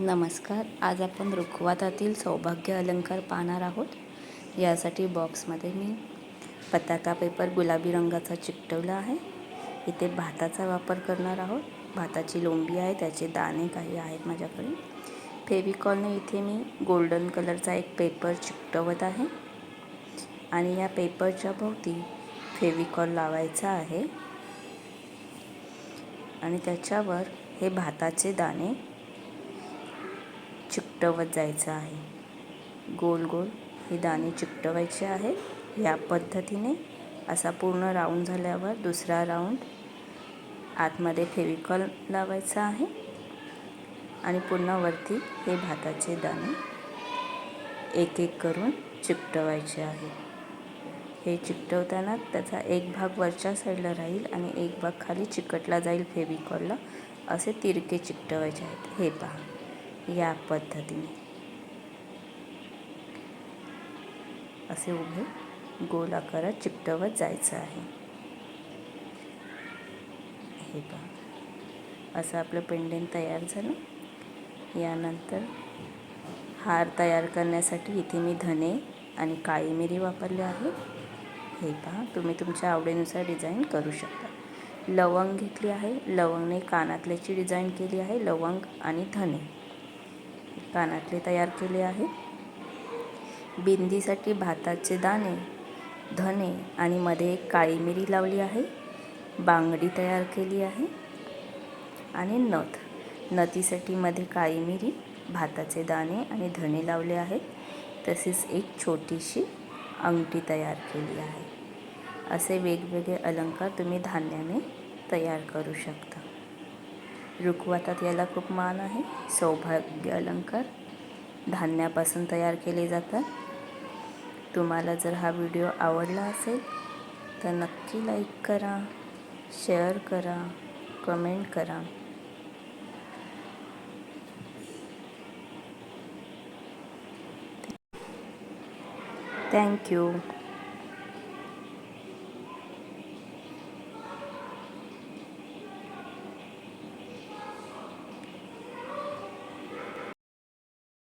नमस्कार. आज आपण रुखवातातील सौभाग्य अलंकार पाहणार आहोत. यासाठी बॉक्समध्ये मी पताका पेपर गुलाबी रंगाचा चिकटवला आहे. इथे भाताचा वापर करणार आहोत. भाताची लोंबी आहे त्याचे दाणे काही आहेत माझ्याकडे. फेविकॉलने इथे मी गोल्डन कलरचा एक पेपर चिकटवत आहे. आणि या पेपरच्या भोवती फेविकॉल लावायचा आहे. आणि त्याच्यावर हे भाताचे दाणे चिकटवत जायचं आहे. गोल गोल हे दाणे चिकटवायचे आहेत. या पद्धतीने असा पूर्ण राऊंड झाल्यावर दुसरा राऊंड आतमध्ये फेविकॉल लावायचा आहे. आणि पुन्हा वरती हे भाताचे दाणे एक एक करून चिकटवायचे आहे. हे चिकटवताना त्याचा एक भाग वरच्या साईडला राहील आणि एक भाग खाली चिकटला जाईल फेविकॉलला असे तिरके चिकटवायचे आहेत. हे पहा. या पद्धतीने. असे उभे गोल आकारात चिकटवत जायचं आहे. हे पहा. असं आपलं पेंडेन तयार झालं. यानंतर हार तयार करण्यासाठी इथे मी धने आणि काळी मिरी वापरले आहे. हे पहा तुम्ही तुमच्या आवडीनुसार डिझाईन करू शकता. लवंग घेतली आहे. लवंगने कानातल्याची डिझाईन केली आहे. लवंग आणि धने. कानातले तयार केले आहे. बिंदीसाठी भाताचे दाणे धने आणि मध्ये एक काळी मिरी लावली आहे. बांगडी तयार केली आहे. आणि नथ नथीसाठी मध्ये काळी मिरी भाताचे दाणे आणि धने लावले आहेत. तसेच एक छोटीशी अंगठी तयार केली आहे. असे वेगवेगळे अलंकार तुम्ही धान्याने तयार करू शकता. रुखवातात याला खूप मान आहे. सौभाग्य अलंकार. धान्यापासून तयार केले जातात. तुम्हाला जर हा व्हिडिओ आवडला असेल तर नक्की लाईक करा शेअर करा कमेंट करा. थँक्यू.